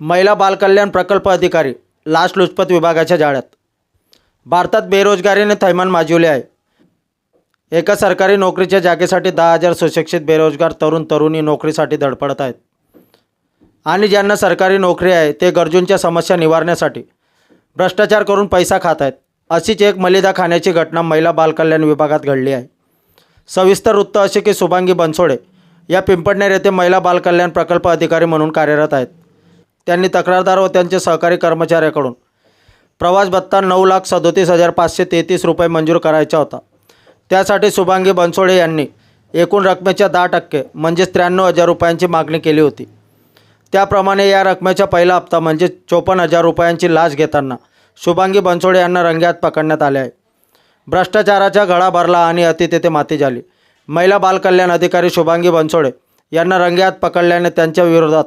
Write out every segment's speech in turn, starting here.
महिला बालकल्याण प्रकल्प अधिकारी लाचलुचपत विभागाच्या जाळ्यात. भारतात बेरोजगारीने थैमान माजवले आहे. एका सरकारी नोकरीच्या जागेसाठी दहा हजार सुशिक्षित बेरोजगार तरुण तरुणी नोकरीसाठी धडपडत आहेत. आणि ज्यांना सरकारी नोकरी आहे ते गरजूंच्या समस्या निवारण्यासाठी भ्रष्टाचार करून पैसा खात आहेत. अशीच एक मलिदा खाण्याची घटना महिला बालकल्याण विभागात घडली आहे. सविस्तर वृत्त असे की शुभांगी बनसोडे या पिंपडनेर येथे महिला बालकल्याण प्रकल्प अधिकारी म्हणून कार्यरत आहेत. त्यांनी तक्रारदार व त्यांचे सहकारी कर्मचाऱ्याकडून प्रवास भत्ता नऊ लाख सदोतीस हजार पाचशे तेहतीस रुपये मंजूर करायचा होता. त्यासाठी शुभांगी बनसोडे यांनी एकूण रकमेच्या दहा टक्के म्हणजेच त्र्याण्णव हजार रुपयांची मागणी केली होती. त्याप्रमाणे या रकमेचा पहिला हप्ता म्हणजे चोपन्न हजार रुपयांची लाच घेताना शुभांगी बनसोडे यांना रंग्यात पकडण्यात आले आहे. भ्रष्टाचाराचा गळा भरला आणि अति तेथे माती झाली. महिला बालकल्याण अधिकारी शुभांगी बनसोडे यांना रंग्यात पकडल्याने त्यांच्या विरोधात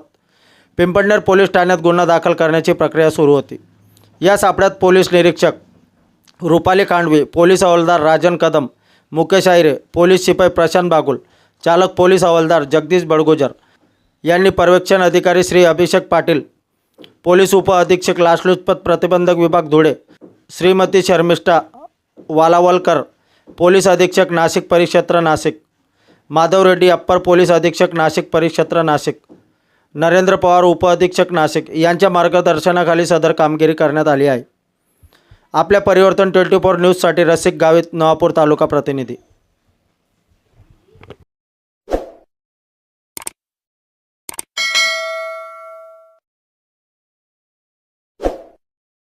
पिंपळनेर पोलीस ठाण्यात गुन्हा दाखल करण्याची प्रक्रिया सुरू होती. या सापड्यात पोलीस निरीक्षक रुपाली खांडवी पोलीस हवालदार राजन कदम मुकेश आयरे पोलीस शिपाई प्रशांत बागुल चालक पोलीस हवालदार जगदीश बडगुजर यांनी पर्यवेक्षण अधिकारी श्री अभिषेक पाटील पोलीस उपअधीक्षक लाचलुचपत प्रतिबंधक विभाग धुळे श्रीमती शर्मिष्ठा वालावलकर पोलीस अधीक्षक नाशिक परिक्षेत्र नाशिक माधव रेड्डी अप्पर पोलीस अधीक्षक नाशिक परिक्षेत्र नाशिक नरेंद्र पवार उपअधीक्षक नाशिक यांच्या मार्गदर्शनाखाली सदर कामगिरी करण्यात आली आहे. आपल्या परिवर्तन ट्वेंटी फोर न्यूजसाठी रसिक गावित नवापूर तालुका प्रतिनिधी.